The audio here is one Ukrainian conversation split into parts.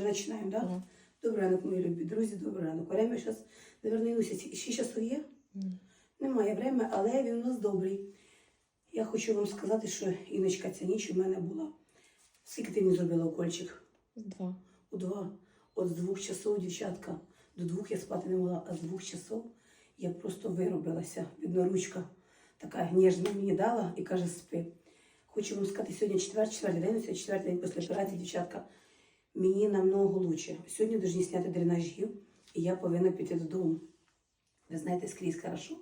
Вже починаємо, так? Да? Ага. Добрий ранок, мої любі друзі, добрий ранок. Время зараз, наверное, ще часу є? М. Немає время, але він у нас добрий. Я хочу вам сказати, що Іночка, ця ніч у мене була. Скільки ти мені зробила укольчик? Два. У два. От з двох часов, дівчатка, до двох я спати не могла, а з двох часов я просто виробилася. Видно, ручка така ніжна мені дала і каже, спи. Хочу вам сказати, сьогодні четвер, четвертий день, це четвертий день після операції, дівчатка. Мені намного лучше. Сьогодні повинні зняти дренажі, і я повинна піти додому. Ви знаєте, скрізь хорошо,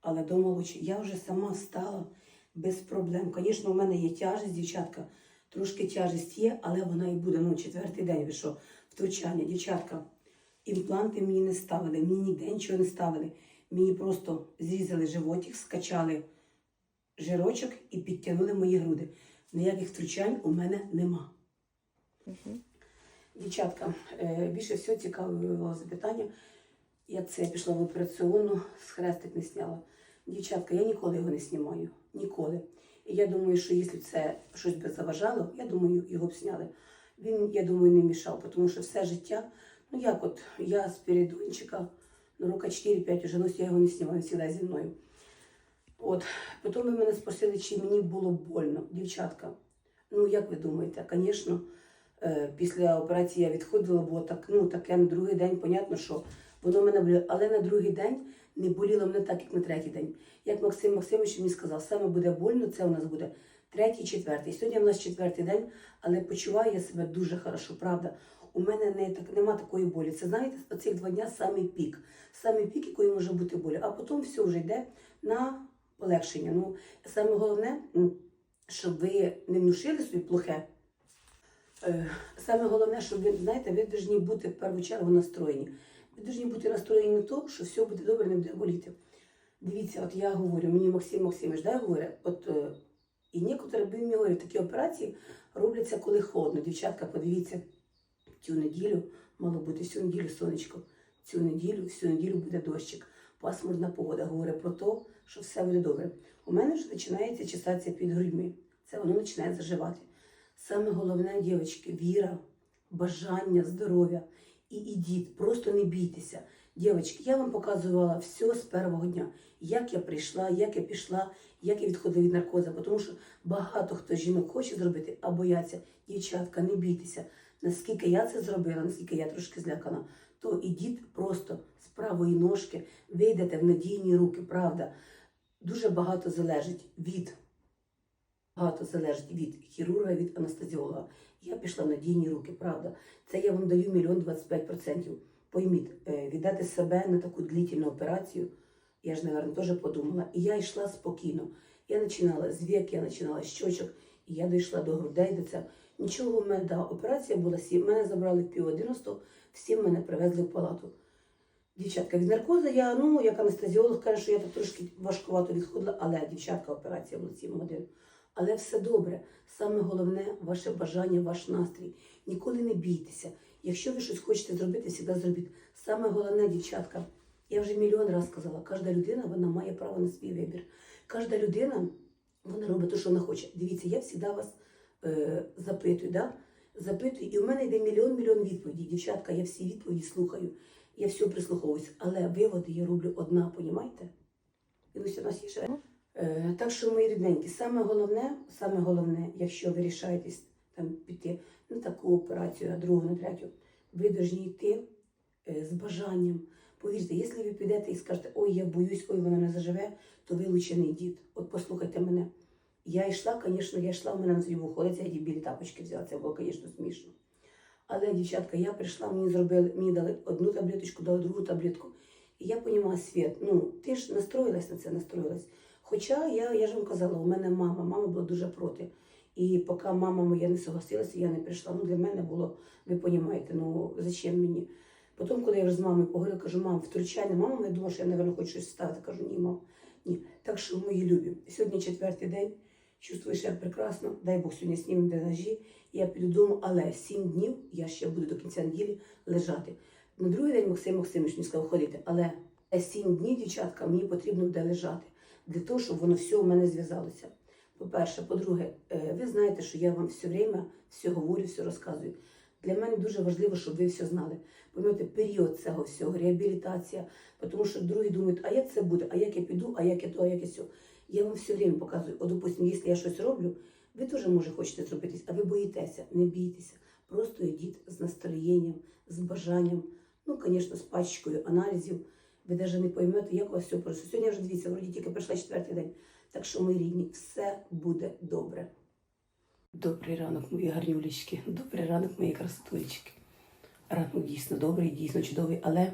але вдома лучше. Я вже сама стала без проблем. Звісно, у мене є тяжесть, дівчатка. Трошки тяжесть є, але вона і буде. Ну, четвертий день ви втручання. Дівчатка, імпланти мені не ставили, мені ніде нічого не ставили. Мені просто зрізали животик, скачали жирочок і підтягнули мої груди. Ніяких втручань у мене нема. Мгм. Дівчатка, е, більше всього цікавило запитання, як це я пішла в операційну, з хрестик не зняла. Дівчатка, я ніколи його не знімаю. Ніколи. І я думаю, що якщо це щось би заважало, я думаю, його б зняли. Він, я думаю, не мішав, тому що все життя, ну як от я з передончика, ну рока 4-5 уже носю, я його не знімаю, завжди зі мною. От, потім ви мене спросили, чи мені було больно. Дівчатка, ну як ви думаєте, звісно, Після операції я відходила, бо так, ну, таке на другий день, понятно, що воно мене боліло. Але на другий день не боліло мене так, як на третій день. Як Максим Максимович мені сказав, саме буде больно, це у нас буде третій, четвертий. Сьогодні у нас четвертий день, але почуваю я себе дуже хорошо, правда. У мене не так нема такої болі. Це знаєте, оці два дня самий пік. Самий пік, який може бути болі. А потім все вже йде на полегшення. Ну, саме головне, щоб ви не внушили собі плохе. Е, Саме головне, щоб ви знаєте, ви повинні бути в першу чергу настроєні. Ви повинні бути настроєні на то, що все буде добре, не буде боліти. Дивіться, от я говорю, мені Максим Максимович, да, говорить, от е, і некоторі би мені говорять, такі операції робляться, коли холодно. Дівчатка, подивіться, цю неділю мало бути всю неділю сонечко. Цю неділю, всю неділю буде дощик. Пасмурна погода говорить про те, що все буде добре. У мене вже починається чесатися під грудьми. Це воно починає заживати. Саме головне, дівчатки, віра, бажання, здоров'я. І ідіть, просто не бійтеся. Дівчатки, я вам показувала все з першого дня, як я прийшла, як я пішла, як я відходила від наркозу, тому що багато хто жінок хоче зробити, а бояться. Дівчатка, не бійтеся. Наскільки я це зробила, наскільки я трошки злякана, то ідіть просто з правої ножки, вийдете в надійні руки, правда. Дуже багато залежить від багато залежить від хірурга, від анестезіолога. Я пішла в надійні руки, правда. Це я вам даю мільйон 25 процентів. Пойміть, е, віддати себе на таку длительну операцію, я ж, мабуть, теж подумала. І я йшла спокійно. Я починала з вік, я починала з щочок, і я дійшла до грудей, до це. Нічого в мене, да, операція була сім. Мене забрали в пів одинадцятого, всім мене привезли в палату. Дівчатка, від наркозу я, ну, як анестезіолог каже, що я тут трошки важкувато відходила, але дівчатка, операція була 7 годин. Але все добре. Саме головне ваше бажання, ваш настрій. Ніколи не бійтеся. Якщо ви щось хочете зробити, завжди зробіть. Саме головне, дівчатка, я вже мільйон разів сказала, кожна людина вона має право на свій вибір. Кожна людина вона робить те, що вона хоче. Дивіться, я завжди вас е, запитую, да? запитую, і в мене йде мільйон-мільйон відповідей. Дівчатка, я всі відповіді слухаю, я все прислуховуюсь, але виводи я роблю одна, понімаєте? І ось у нас є ще. Е, Так що, мої рідненькі, саме головне, саме головне, якщо ви рішаєтесь там піти на таку операцію, а другу, на третю, ви повинні йти е, з бажанням. Повірте, якщо ви підете і скажете, ой, я боюсь, ой, вона не заживе, то ви лучше не. От послухайте мене. Я йшла, звісно, я йшла, в мене на зріву ходиться, я білі тапочки взяла, це було, звісно, смішно. Але, дівчатка, я прийшла, мені зробили, мені дали одну таблеточку, дали другу таблетку. І я розумію, Світ, ну, ти ж настроїлась на це, настроїлась. Хоча я, я ж вам казала, у мене мама, мама була дуже проти. І поки мама моя не согласилася, я не прийшла. Ну, для мене було, ви розумієте, ну зачем мені? Потім, коли я вже з мамою поговорила, кажу, мам, втручай, мама, я думала, що я, мабуть, хочу щось ставити. Кажу, ні, мам, ні. Так що, мої любі, сьогодні четвертий день, чувствую себе прекрасно, дай Бог сьогодні знімемо дренажі, я піду додому, але сім днів я ще буду до кінця неділі лежати. На другий день Максим Максимович мені сказав ходити, але сім днів, дівчатка, мені потрібно буде лежати для того, щоб воно все у мене зв'язалося. По-перше, по-друге, е, ви знаєте, що я вам все время все говорю, все розказую. Для мене дуже важливо, щоб ви все знали. Пам'ятаєте, період цього всього, реабілітація, тому що другі думають, а як це буде, а як я піду, а як я то, а як я сьо. Я вам все время показую. От, допустим, якщо я щось роблю, ви теж може хочете зробити, а ви боїтеся, не бійтеся. Просто йдіть з настроєнням, з бажанням, ну, звісно, з пачкою аналізів. Ви навіть не поймете, як у вас все просто. Сьогодні я вже дивіться, вроді тільки пройшла четвертий день. Так що, мої рідні, все буде добре. Добрий ранок, мої гарнюлечки. Добрий ранок, мої красотулечки. Ранок дійсно добрий, дійсно чудовий, але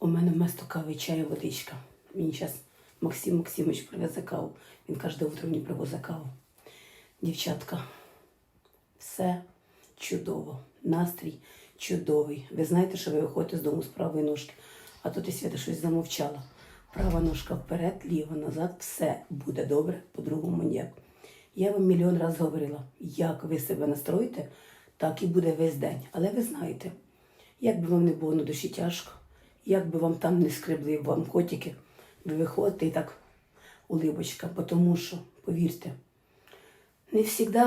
у мене вместо кави чаю водичка. Мені зараз Максим Максимович привезе каву. Він кожне утро мені привозить каву. Дівчатка, все чудово. Настрій чудовий. Ви знаєте, що ви виходите з дому з правої ножки, а тут і свята щось замовчала. Права ножка вперед, ліва назад, все буде добре, по-другому ніяк. Я вам мільйон разів говорила, як ви себе настроїте, так і буде весь день. Але ви знаєте, як би вам не було на душі тяжко, як би вам там не скребли вам котики, ви виходите і так улибочка, тому що, повірте, не завжди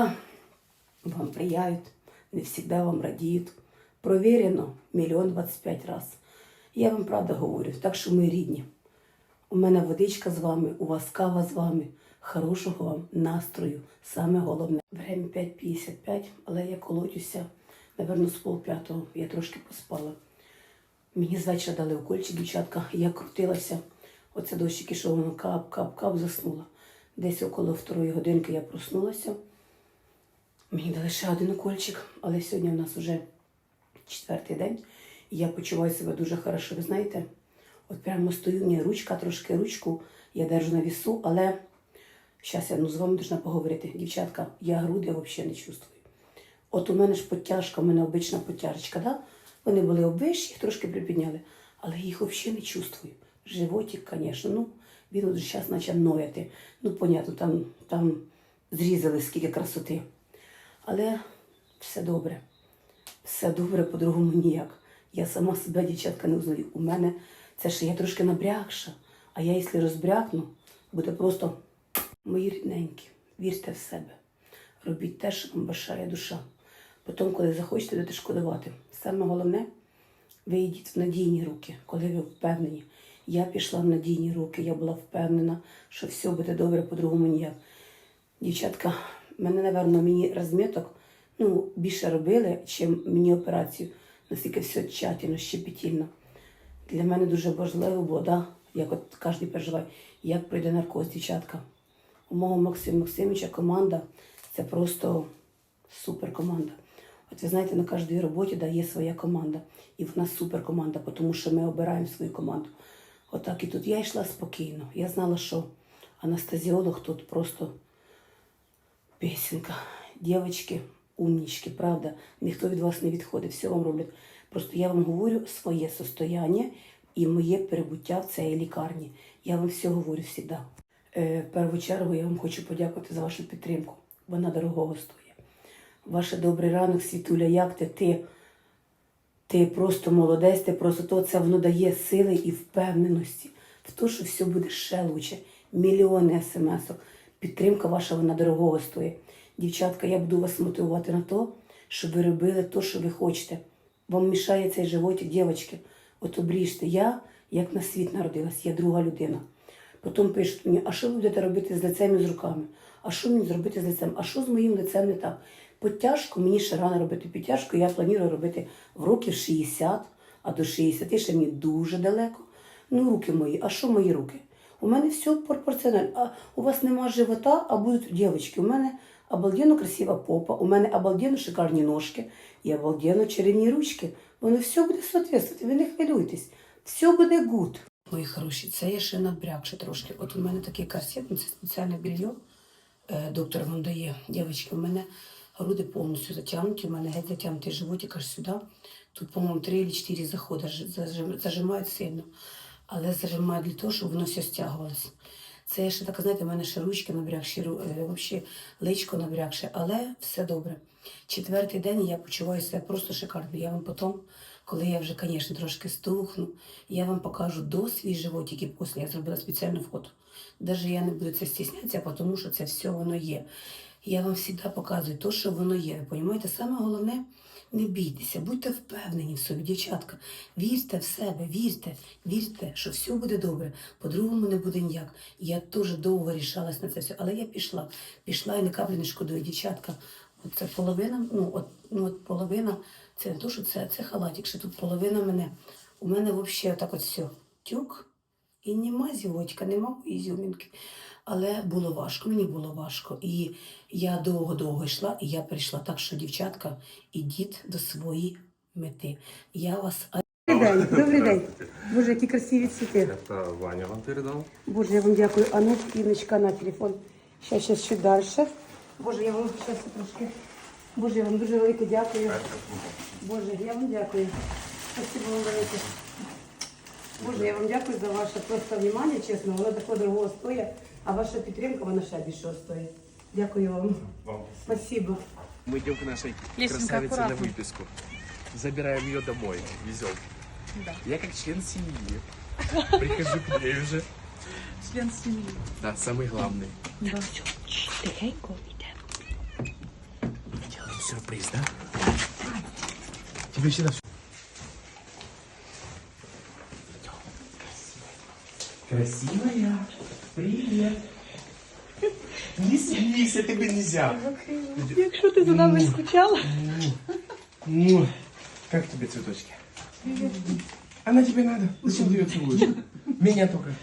вам прияють, не завжди вам радіють. Провірено мільйон двадцять п'ять раз. Я вам правда говорю, так що ми рідні. У мене водичка з вами, у вас кава з вами. Хорошого вам настрою. Саме головне. Время 5.55, але я колодюся, напевно, з полп'ятого. Я трошки поспала. Мені з вечора дали укольчик, дівчатка, я крутилася. Оце дощик ішов, воно кап, кап, кап, заснула. Десь около второї годинки я проснулася. Мені дали ще один укольчик, але сьогодні в нас вже четвертий день. Я почуваю себе дуже хорошо. Ви знаєте, от прямо стою, мені ручка, трошки ручку, я держу на вісу, але зараз я ну, з вами должна поговорити. Дівчатка, я груди взагалі не чувствую. От у мене ж подтяжка, у мене обична подтяжечка, да? Вони були обвищі, їх трошки припідняли, але їх взагалі не чувствую. Животик, звісно, ну, він от зараз почав нояти. Ну, понятно, там, там зрізали скільки красоти. Але все добре. Все добре, по-другому ніяк. Я сама себе, дівчатка, не узнаю. У мене це ще я трошки набрякша, а я, якщо розбрякну, буде просто мої рідненькі. Вірте в себе. Робіть те, що вам бажає душа. Потім, коли захочете, будете шкодувати. Саме головне, ви йдіть в надійні руки, коли ви впевнені. Я пішла в надійні руки, я була впевнена, що все буде добре, по-другому ніяк. Дівчатка, мене, напевно, мені розміток ну, більше робили, чим мені операцію. Настільки все тщательно, щепетільно. Для мене дуже важливо було, да, як от кожен переживає, як пройде наркоз, дівчатка. У мого Максима Максимовича команда це просто супер команда. От ви знаєте, на кожній роботі да, є своя команда. І вона супер команда, тому що ми обираємо свою команду. Отак і тут я йшла спокійно. Я знала, що анестезіолог тут просто песенка. Дівчатки, умнічки, правда, ніхто від вас не відходить, все вам роблять. Просто я вам говорю своє состояння і моє перебуття в цій лікарні. Я вам все говорю завжди. Е, в першу чергу я вам хочу подякувати за вашу підтримку. Вона дорогого стоїть. Ваше добрий ранок, Світуля, як ти? Ти, ти просто молодець, ти просто то це воно дає сили і впевненості в те, що все буде ще лучше. Мільйони смс-ок. Підтримка ваша вона дорогого стоїть. Дівчатка, я буду вас мотивувати на те, щоб ви робили те, що ви хочете. Вам мішає цей животик, дівчатки. От обріжте. Я, як на світ народилась, я друга людина. Потім пишуть мені, а що ви будете робити з лицем і з руками? А що мені зробити з лицем? А що з моїм лицем не так? Підтяжку мені ще рано робити підтяжку, я планую робити в років 60, а до 60 ще мені дуже далеко. Ну, руки мої, а що мої руки? У мене все пропорціонально. А у вас нема живота, а будуть дівчатки. У мене обалденно красива попа, у мене обалденно шикарні ножки і обалденно чарівні ручки. Воно все буде соответствувати, ви не хвилюйтесь. Все буде гуд. Мої хороші, це я ще набрякше трошки. От у мене такий корсет, ну, це спеціальне белье. Е, доктор вам дає. Дівчатки, у мене груди повністю затягнуті, у мене геть затягнутий животик аж сюди. Тут, по-моєму, три або чотири заходи зажимають сильно. Але зажимають для того, щоб воно все стягувалося. Це ще така, знаєте, в мене ще ручки набрякші, е, взагалі личко набрякше, але все добре. Четвертий день я почуваю себе просто шикарно. Я вам потім, коли я вже, звісно, трошки стухну, я вам покажу до свій живот, який після. Я зробила спеціальну фото. Навіть я не буду це стіснятися, тому що це все воно є. Я вам завжди показую те, що воно є. Розумієте? Саме головне, не бійтеся, будьте впевнені в собі, дівчатка. Вірте в себе, вірте, вірте, що все буде добре. По-другому не буде ніяк. Я дуже довго рішалась на це все, але я пішла. Пішла і ні каплі не шкодую. Дівчатка, це половина, ну от, ну от половина, це не то, що це, це халатик, що тут половина мене. У мене взагалі так от все. Тюк. І нема зівочка, нема ізюмінки. Але було важко, мені було важко. І я довго-довго йшла, і я прийшла. Так що, дівчатка, ідіть до своєї мети. Я вас. Добрий день, добрий день. Боже, які красиві цвіти. Это Ваня вам передал. Боже, я вам дякую. А ну, Іночка, на телефон. Ще, ще, ще далі. Боже, я вам ще трошки. Боже, я вам дуже велике дякую. Боже, я вам дякую. Спасибо вам велике. Боже, я вам дякую за ваше просто внимание, чесно. Воно такого дорогого стоїть, а ваша підтримка, вона ще більшого стоїть. Дякую вам. Вам. Спасибо. Мы идем к нашей Лесенка, красавице на аккуратно. выписку. Забираем ее домой, везем. Да. Я как член семьи. Прихожу к ней уже. Член семьи. Да, самый главный. Да. Делаем сюрприз, да? Тебе всегда всё- Красивая. Привет. Не смейся, тебе нельзя. Якщо ти за нами скучала, Ну, как тебе цветочки? Она тебе надо? Зачем ты ее целуешь? Меня только.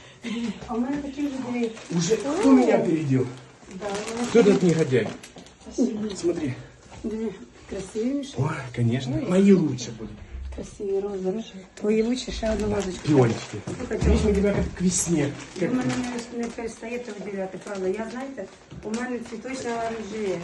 А в мене такі вже дві. Уже кто меня опередил? Да, Кто этот негодяй? Смотри. дві красивіші, Ой, конечно. Мои лучше будут. красиві рози. Твої лучші, ще одну ложечку. Пиончики. Слухайте, Видишь, мы тебя как к весне. Ви Как... мене не, не перестаєте виділяти, правда. Я, знаєте, у мене цвіточна оранжерея.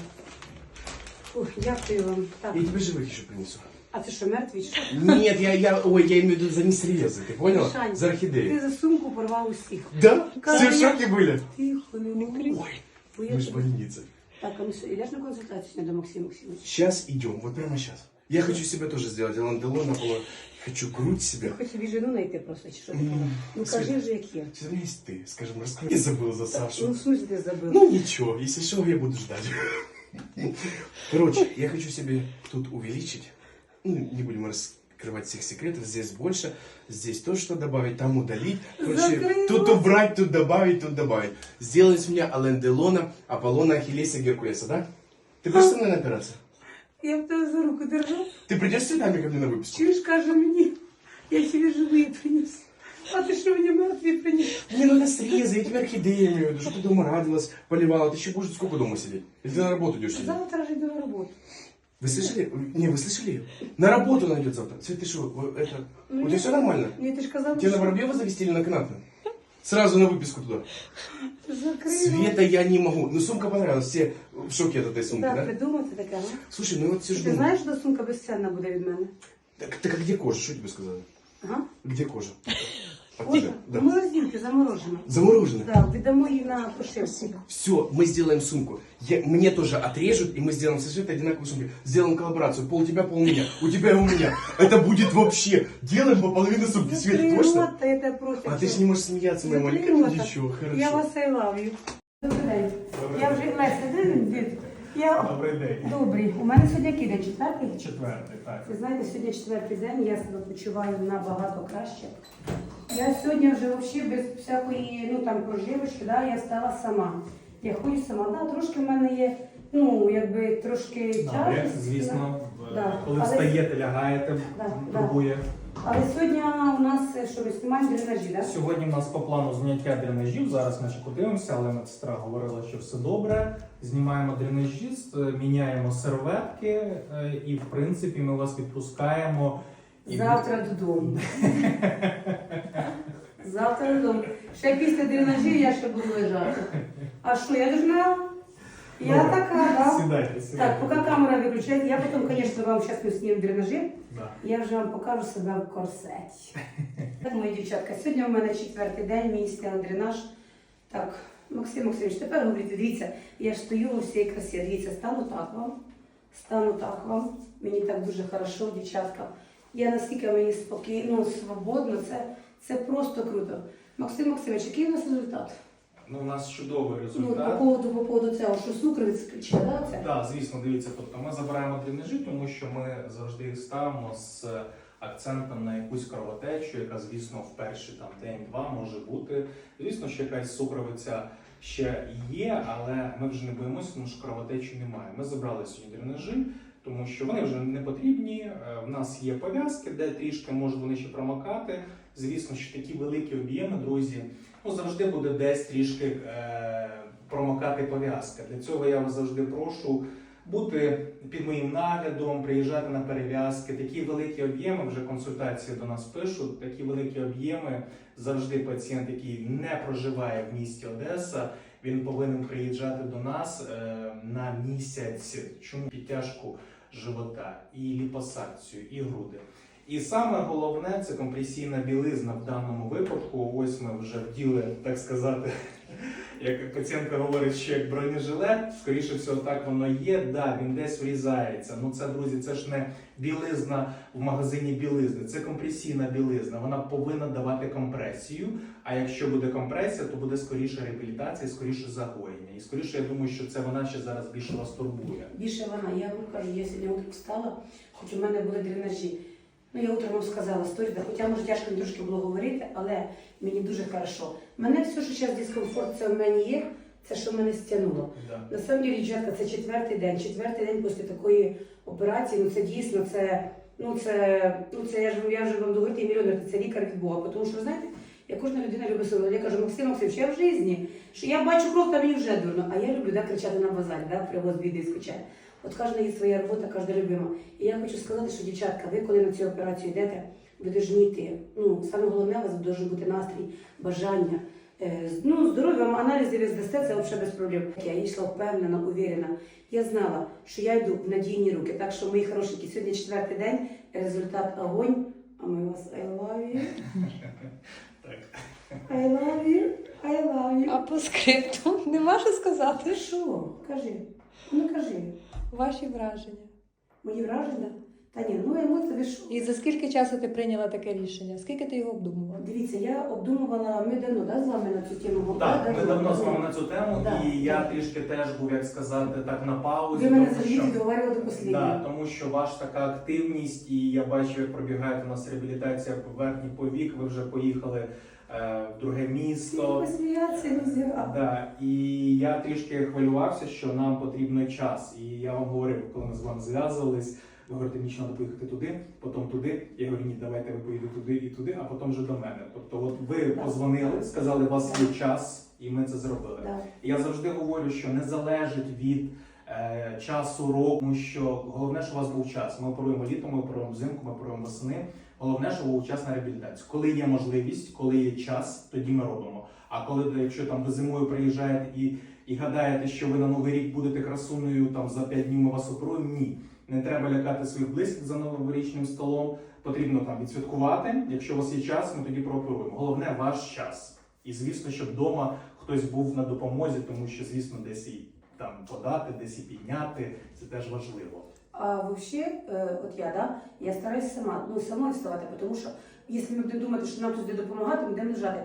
Фух, дякую вам. Так, Я тебе живых еще принесу. а це що, мертві? чи що? Нет, я, я, ой, я имею в виду за несрезы, ты понял? Шань, За Ти орхидеи. за сумку порвав усіх. Да? Кажи, Все в я- шоке были? Тихо, не говори. Ой, Бо я мы же тебе- больница. Так, а ну що, ідеш на консультацію сьогодні до Максима Максимовича? Сейчас идем, вот прямо сейчас. Я хочу себе тоже сделать эланделон, хочу грудь себе. Хоч собі жену знайти просто, чи що М? Ну Свет. кажи вже, як є. У меня есть ты, скажем, расскажи. Я забыл за Ну, Сашу. в смысле ти забив? Ну ничего, если что, я буду ждать. Короче, я хочу себе тут увеличить. Ну, не будем раскрывать всех секретов. Здесь больше, здесь то, что добавить, там удалить. Короче, тут убрать, тут добавить, тут добавить. Сделать с меня Ален Аполлона, Ахиллеса, Геркулеса, да? Ты будешь со мной на операцию? Я в тебе за руку держу. Ты придешь с цветами ко мне на выписку? Чуєш, каже мені, я тебе живі приніс. А ти що мені мертві приніс? Мне надо срезы, я тебе орхидеи имею в виду, что ты дома радовалась, поливала. Ты еще будешь сколько дома сидеть? Или ты на работу идешь сидеть? Завтра ж йду на роботу. Вы слышали? Не, вы слышали? На работу она идет завтра. Свет, ты что, вы- это... Ну, У тебя я- все нормально? Ні, ти ж казав, Тебя на Воробьева завести или на Канатную? Сразу на выписку туда. Света я не могу. Ну, сумка понравилась. Все в шоке от этой сумки, Так, да? придумати таке, а? Слушай, ну вот сижу Ти знаешь, знаєш, що сумка безцінна буде від мене? Так, так а где кожа? Что тебе сказали? Ага. Где кожа? От Кожа? тебя? В Да. морозилці заморожена. Замороженная? Так, віддамо її на пошивку. Все, мы сделаем сумку. Я, мне тоже отрежут, и мы сделаем со Светой одинаковую сумку. Сделаем коллаборацию. Пол тебя, пол меня. У тебя и у меня. Это будет вообще. Делаем по половине сумки. Света, Закрий точно? рот, та я тебе просто... А ты ж не можешь смеяться, моя Закрий маленькая. рота. Ничего, хорошо. Я вас I love you. Добрий день. Я вже Леся, де він дід? Я... Добрий день. Добрий. У мене сьогодні який день? Четвертий? Четвертий, так. Ви знаєте, сьогодні четвертий день, я себе почуваю набагато краще. Я сьогодні вже взагалі без всякої ну, там, проживочки, да, я стала сама. Я ходжу сама, да, трошки в мене є, ну, якби трошки Да, тяжкість. звісно, Да. коли Але- встаєте, лягаєте, Да, да. турбує. Але сьогодні у нас е, що ми знімаємо дренажі, так? Сьогодні в нас по плану зняття дренажів. Зараз ми ще подивимося, але медсестра говорила, що все добре. Знімаємо дренажі, е, міняємо серветки, е, і в принципі ми вас відпускаємо. І Завтра додому. Завтра додому. Ще після дренажів я ще буду лежати. А що, я должна? Я Добре. така, да? Сідайте, сідайте. Так, поки камера виключається, я потім, звісно, вам зараз ми знімемо дренажі. Да. Я вже вам покажу себе в корсеті. Так, мої дівчатка, сьогодні у мене четвертий день, мій стіл дренаж. Так, Максим Максимович, тепер говорите, дивіться, я ж стою у всій красі. Дивіться, стану так вам, стану так вам. Мені так дуже хорошо, дівчатка. Я наскільки мені спокійно, ну, свободно, це, це просто круто. Максим Максимович, який у нас результат? Ну, у нас чудовий Ну, по результат. поводу, по поводу цього, що сукровець да, це? Так, звісно, дивіться, тобто ми забираємо дренажі, тому що ми завжди ставимо з акцентом на якусь кровотечу, яка, звісно, в перший там день-два може бути. Звісно, що якась сукровиця ще є, але ми вже не боїмося, тому що кровотечі немає. Ми забрали сьогодні дренажі, тому що вони вже не потрібні. Е, В нас є пов'язки, де трішки можуть вони ще промокати. Звісно, що такі великі об'єми, друзі, ну завжди буде десь трішки е, промокати пов'язка. Для цього я вас завжди прошу бути під моїм наглядом, приїжджати на перев'язки. Такі великі об'єми вже консультації до нас пишуть. Такі великі об'єми завжди пацієнт, який не проживає в місті Одеса, він повинен приїжджати до нас е, на місяць. Чому підтяжку живота, і ліпосакцію, і груди. І саме головне це компресійна білизна в даному випадку. Ось ми вже вділи, так сказати, як пацієнтка говорить, що як бронежилет, скоріше всього, так воно є. Да, він десь врізається. Ну це, друзі, це ж не білизна в магазині білизни, це компресійна білизна. Вона повинна давати компресію. А якщо буде компресія, то буде скоріше реабілітація, скоріше загоєння. І скоріше, я думаю, що це вона ще зараз більше вас турбує. Більше вона, я вам кажу, я сьогодні встала, хоч у мене були дренажі. Ну, я утром вам сказала сторі, да, хоча може тяжко мені трошки було говорити, але мені дуже хорошо. Мене все, що зараз дискомфорт, це в мене є, це що мене стягнуло. Да. На самом деле, дівчатка, це четвертий день. Четвертий день після такої операції. Ну це дійсно це. Ну це ну це я ж я вже вам говорити мільйон це лікар від Бога. Тому що знаєте, я кожна людина любить себе. Я кажу, Максим Максимович, я в житті, що я бачу кров, та мені вже дурно. А я люблю да, кричати на базарі, да, привоз біди скучає. От кожна є своя робота, кожна любима. І я хочу сказати, що дівчатка, ви коли на цю операцію йдете, ви повинні йти. Ну саме головне, у вас має бути настрій, бажання. Е, Ну, здоров'я вам аналізи ви здасте, це взагалі без проблем. Я йшла впевнена, уверена. Я знала, що я йду в надійні руки. Так що, мої хорошенькі, сьогодні четвертий день, результат огонь. А ми вас I love you, Так. I love you, I love you. А по скрипту нема що сказати. Що? Кажи. Ну кажи. Ваші враження. Мої враження? Та ні, ну емоції, що? І за скільки часу ти прийняла таке рішення? Скільки ти його обдумувала? Дивіться, я обдумувала, ми давно да, з вами на цю тему Так, говорили? ми давно з вами на цю тему, Да. і я трішки теж був, як сказати, так на паузі. Ви мене завжди що- відговорювали до Да, тому що ваша така активність, і я бачу, як пробігає у нас реабілітація верхній повік. Ви вже поїхали в друге місто. Да, і я трішки хвилювався, що нам потрібен час. І я вам говорив, коли ми з вами зв'язувались, ви говорите, мені треба поїхати туди, потім туди. Я говорю, ні, давайте ви поїдете туди і туди, а потім вже до мене. Тобто, от ви Так. позвонили, сказали, у вас є час, і ми це зробили. Да. Я завжди говорю, що не залежить від е, часу року, що головне, що у вас був час. Ми оперуємо літом, ми оперуємо взимку, ми оперуємо восени. Головне, що був час на реабілітацію. Коли є можливість, коли є час, тоді ми робимо. А коли якщо там ви зимою приїжджаєте і, і гадаєте, що ви на новий рік будете красунею, там за 5 днів ми вас оперуємо, ні. Не треба лякати своїх близьких за новорічним столом. Потрібно там відсвяткувати. Якщо у вас є час, ми тоді прооперуємо. Головне ваш час. І звісно, щоб вдома хтось був на допомозі, тому що, звісно, десь і там подати, десь і підняти. Це теж важливо. А вообще, е, от я, да, я стараюсь сама, ну, самою вставати, тому що, якщо ми будемо думати, що нам тут допомагати, ми будемо лежати.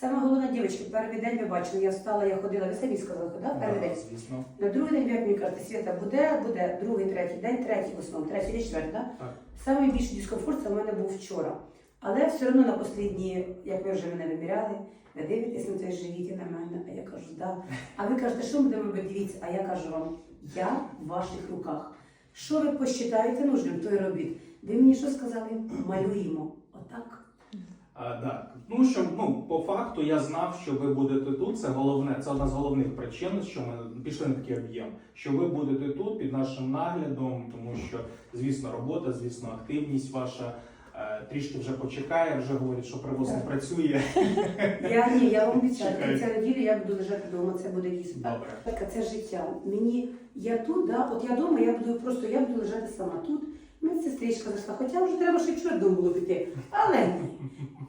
Саме головне, дівчатки, перший день ви бачили, я встала, я ходила, ви самі сказали, да, перший Да, день. звісно. На другий день, як мені кажете, Свята, буде, буде, другий, третій день, третій в основному, третій день, четвертий, да? Так. Самий більший дискомфорт це в мене був вчора. Але все одно на останні, як ви вже мене виміряли, ви дивитесь на той живіт на мене, а я кажу, да. А ви кажете, що ми будемо робити? Дивіться, а я кажу вам, я в ваших руках. Що ви посчитаєте нужним, то й робіть. Ви мені що сказали? Малюємо. Отак. А. Ну що ну по факту я знав, що ви будете тут. Це головне, це одна з головних причин, що ми пішли на такий об'єм. Що ви будете тут під нашим наглядом, тому що звісно робота, звісно, активність ваша. Е, Трішки вже почекає, вже говорять, що привоз не працює. Я ні, я вам обіцяю, Чекайте. ця неділя я буду лежати вдома, це буде дійсно. Добре. Так, це життя. Мені я тут, да, от я вдома, я буду просто я буду лежати сама тут. Медсестричка зайшла, хоча вже треба ще чорт дому було піти. Але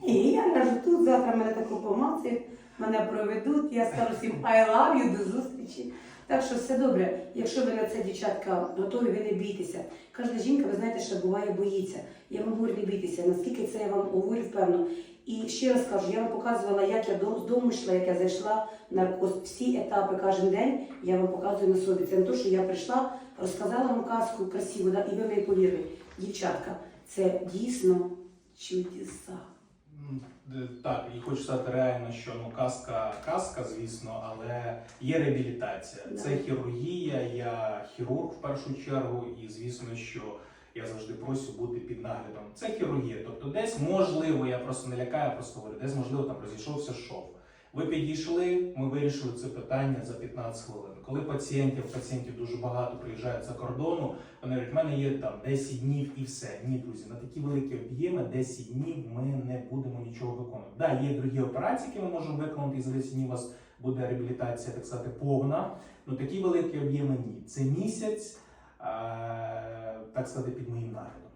ні. Я ляжу тут, завтра мене таку помацають, мене проведуть, я скажу всім I love you, до зустрічі. Так що все добре. Якщо ви на це, дівчатка, готові, ви не бійтеся. Кожна жінка, ви знаєте, що буває, боїться. Я вам говорю, не бійтеся. Наскільки це я вам говорю впевнено. І ще раз кажу, я вам показувала, як я з дому йшла, як я зайшла наркоз. Всі етапи кожен день я вам показую на собі. Це не те, що я прийшла, розказала вам казку красиву, да, і ви мені повірили. Дівчатка, це дійсно чудеса. М, д- Так, і хочу сказати реально, що ну казка, казка, звісно, але є реабілітація. Да. Це хірургія, я хірург в першу чергу, і звісно, що я завжди просю бути під наглядом. Це хірургія. Тобто, десь можливо, я просто не лякаю, я просто говорю, десь можливо там розійшовся шов. Ви підійшли, ми вирішили це питання за 15 хвилин. Коли пацієнтів, пацієнтів дуже багато приїжджають за кордону, вони говорять, в мене є там 10 днів і все. Ні, друзі, на такі великі об'єми 10 днів ми не будемо нічого виконувати. Да, є другі операції, які ми можемо виконати, і за 10 днів у вас буде реабілітація, так сказати, повна. Ну такі великі об'єми ні. Це місяць, е, так сказати, під моїм наглядом.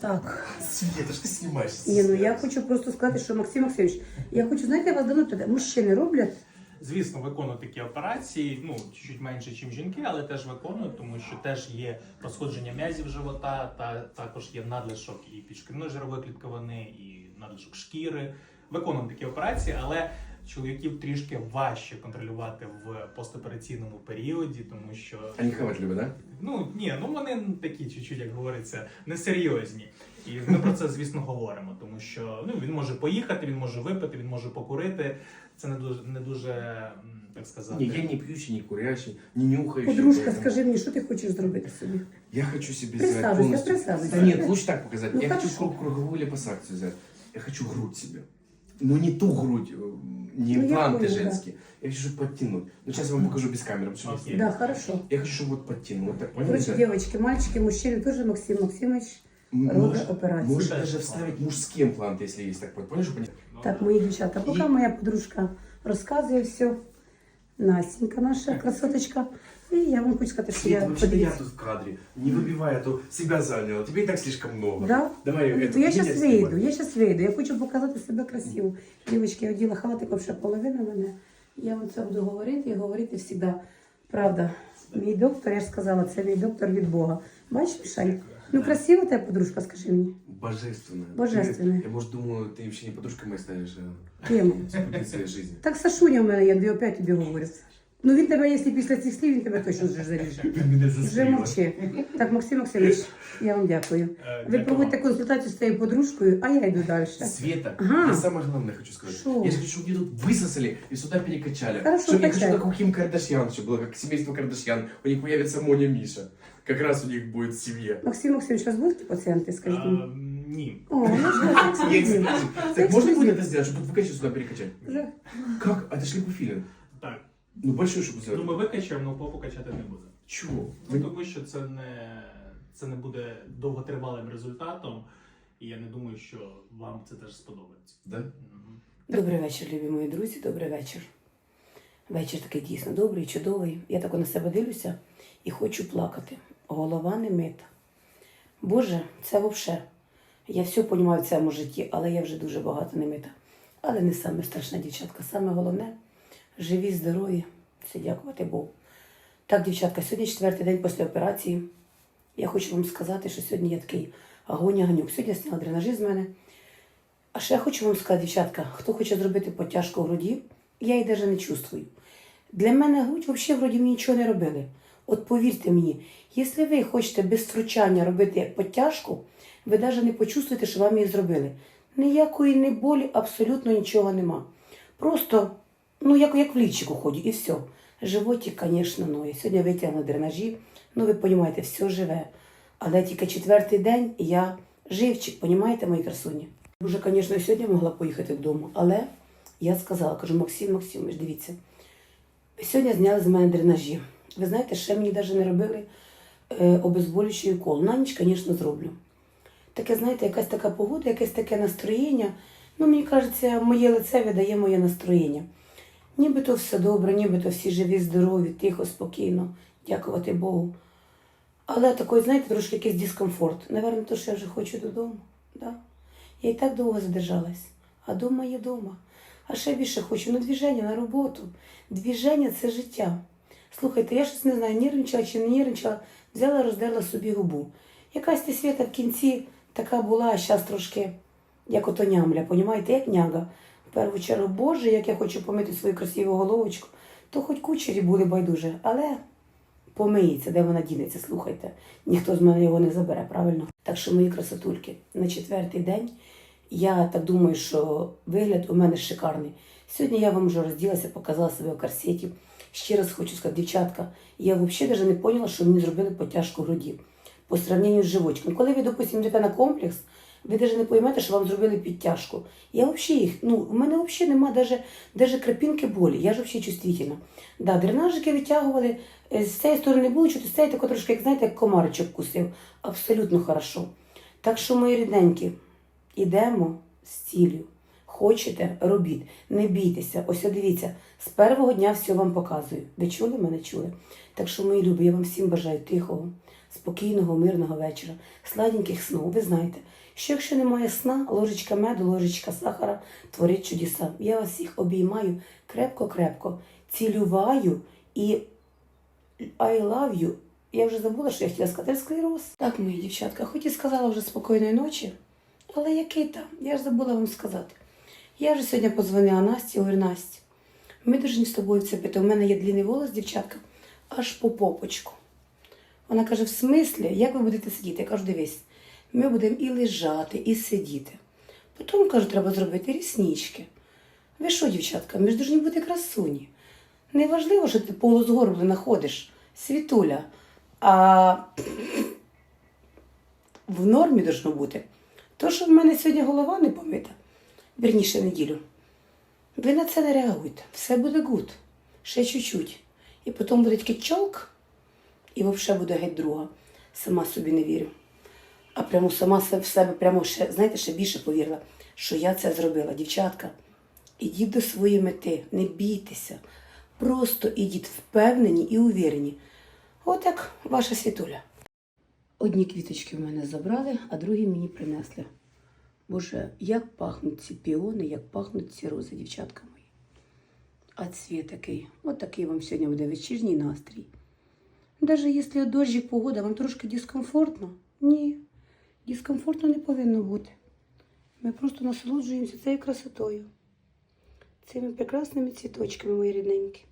Так. Света, что ты снимаешься? Ні, ну я хочу просто сказати, що Максим Максимович, я хочу, знаєте, вас давно туди. Мужчини роблять. Звісно, виконують такі операції, ну чуть менше, ніж жінки, але теж виконують, тому що теж є розходження м'язів живота, та також є надлишок і підшкірної жирової клітковини, і надлишок шкіри. Виконуємо такі операції, але чоловіків трішки важче контролювати в постопераційному періоді, тому що Они хавать любят, да? Ну ні, ну вони такі чуть-чуть, як говориться, несерйозні І ми про це, звісно, говоримо, тому що ну він може поїхати, він може випити, він може покурити. Це не дуже не дуже м, так сказати. Не, я не пьющий, не курящий, не нюхающий. Подружка, поэтому- скажи мені, що ти хочеш зробити собі? Я хочу себе сделать Присаживайся, полностью. присаживайся. Да нет, лучше так показать. Ну, я хочу хорошо. круг- круговую липосакцию взять. Я хочу грудь себе. Но не ту грудь, э, не Ну, я импланты поняла, да. женские. Я хочу, чтобы подтянуть. Ну, сейчас я вам покажу без камеры, потому что у меня Окей. снимок. Да, хорошо. Я хочу, чтобы вот подтянуть. Вот так, Короче, понимаете? девочки, мальчики, мужчины, тоже Максим Максимович М- робить Может, операцію. может Может, даже это вставить мужские импланты, если есть так. вот, Понимаешь, чтобы они- Ну, Так, мої дівчата, поки І- моя подружка розказує все, Настенька наша красоточка, і я вам хочу сказати, що я Света, вообще-то я подивіться. тут в кадре. Не выбивай, а то себя заняла. Тебе и так слишком много. Да? Давай Ну, это, то я меня зараз снимай. вийду, я зараз вийду. Я хочу показати себе красиво. Дівчатки, я оділа халатик, взагалі половина мене. Я вам це буду говорити і говорити завжди. Правда, мій доктор, я ж сказала, це мій доктор від Бога. Бачиш, Мішань? Ну красива тебе подружка, скажи мені. Божественно. Божественно. Ты- Я, может, думаю, ты вообще не подружкой моей станешь, а Ким? спутницей жизни. Так Сашуня в мене, я тобі опять тобі говорю. Ну він тебе, якщо після цих слів, він тебе точно вже заріже. Вже мовчи. Так, Максим Максимович, я вам дякую. Е, Ви дякую проводите вам. консультацію з твоєю подружкою, а я йду далі. Света, Ага. я самое главное хочу сказать. Шо? Я же хочу, чтобы мне тут высосали и сюда перекачали. Хорошо, чтобы я хочу, качай. как у Ким Кардашьян, чтобы было как семейство Кардашьян. У них появится Моня Миша. Как раз у них будет семья. Максим Максимович, у вас будуть пацієнти, скажіть А, мені? ні. О, ну що, Я ексклюзив. эксклюзив. Так можно будет это сделать, чтобы тут выкачать сюда перекачать? За- Как? Это ж липофилин. Так, Ну большой, чтобы ну сделать. ми викачаємо, але попу качати не буде. Чего? Ну тому що це не це не буде довготривалим результатом, і я не думаю, що вам це теж сподобається. Да? Мгм. Добрий вечір, любі мої друзі, добрий вечір. Вечір такий дійсно добрий, чудовий. Я так на себе дивлюся і хочу плакати. Голова не мита. Боже, це взагалі. Я все розумію в цьому житті, але я вже дуже багато не мита. Але не саме страшна дівчатка. Саме головне живі, здорові. Все дякувати Богу. Так, дівчатка, сьогодні четвертий день після операції. Я хочу вам сказати, що сьогодні я такий агоня-ганюк. Сьогодні я сняла дренажі з мене. А ще я хочу вам сказати, дівчатка, хто хоче зробити потяжку в груді, я її навіть не чувствую. Для мене грудь взагалі вроді нічого не робили. От повірте мені, якщо ви хочете без втручання робити потяжку, ви навіть не почувствуєте, що вам її зробили. Ніякої не болі, абсолютно нічого нема. Просто, ну, як, як в лічику ході, і все. Животик, звісно, ноє. Сьогодні витягнули дренажі, ну ви розумієте, все живе. Але тільки четвертий день я живчик, розумієте, мої красуні? Вже, звісно, сьогодні могла поїхати додому, але я сказала, кажу, Максим Максимович, дивіться, сьогодні зняли з мене дренажі. Ви знаєте, ще мені навіть не робили е, обезболюючий укол. На ніч, звісно, зроблю. Таке, знаєте, якась така погода, якесь таке настроєння. Ну, мені кажеться, моє лице видає моє настроєння. Нібито все добре, нібито всі живі, здорові, тихо, спокійно, дякувати Богу. Але такий, знаєте, трошки якийсь дискомфорт. Наверно, то, що я вже хочу додому. Да? Я і так довго задержалась, а дома є дома. А ще більше хочу на движення, на роботу. Движення це життя. Слухайте, я щось не знаю, нервничала чи не нервничала, взяла, роздерла собі губу. Якась ти свята в кінці така була, а зараз трошки як ото нямля, понімаєте, як няга. В першу чергу, Боже, як я хочу помити свою красиву головочку, то хоч кучері були байдуже, але помиється, де вона дінеться, слухайте. Ніхто з мене його не забере, правильно? Так що, мої красотульки, на четвертий день я так думаю, що вигляд у мене шикарний. Сьогодні я вам вже розділася, показала себе в корсеті. Ще раз хочу сказати, дівчатка, я взагалі навіть не поняла, що мені зробили потяжку груді по сравненню з животиком. Коли ви, допустимо, йдете на комплекс, ви навіть не поймете, що вам зробили підтяжку. Я взагалі їх, ну, у мене взагалі немає даже, крапінки болі, я ж взагалі чувствительна. Да, дренажики витягували, е, з цієї сторони не було чути, з цієї тако трошки, як знаєте, як комаричок кусив. Абсолютно хорошо. Так що, мої рідненькі, ідемо з ціллю. Хочете, робіть, не бійтеся. Ось дивіться, з першого дня все вам показую. Ви чули мене чули? Так що, мої любі, я вам всім бажаю тихого, спокійного, мирного вечора, сладеньких снов. Ви знаєте, що якщо немає сна, ложечка меду, ложечка сахара творить чудеса. Я вас всіх обіймаю крепко-крепко, цілюваю і I love you. Я вже забула, що я хотіла сказати склероз. Так, мої дівчатка, хоч і сказала вже спокійної ночі, але який там? Я ж забула вам сказати. Я вже сьогодні подзвонила Насті, говорю, Настя, ми повинні з тобою це пити. У мене є длинний волос, дівчатка, аж по попочку. Вона каже: в смислі, як ви будете сидіти? Я кажу, дивись, ми будемо і лежати, і сидіти. Потім, кажу, треба зробити ріснички. Ви що, дівчатка, ми ж повинні бути красуні. Не важливо, що ти полузгорблена ходиш, світуля, а в нормі должно бути. То, що в мене сьогодні голова не помита, верніше неділю. Ви на це не реагуйте. Все буде гуд. Ще чуть-чуть. І потім буде тільки чолк, і взагалі буде геть друга. Сама собі не вірю. А прямо сама в себе, прямо ще, знаєте, ще більше повірила, що я це зробила. Дівчатка, ідіть до своєї мети, не бійтеся. Просто ідіть впевнені і увірені. От як ваша світуля. Одні квіточки в мене забрали, а другі мені принесли. Боже, як пахнуть ці піони, як пахнуть ці рози, дівчатка мої. А цвіт такий. От такий вам сьогодні буде вечірній настрій. Даже якщо дощик погода, вам трошки дискомфортно? Ні, дискомфортно не повинно бути. Ми просто насолоджуємося цією красотою, цими прекрасними цвіточками, мої рідненькі.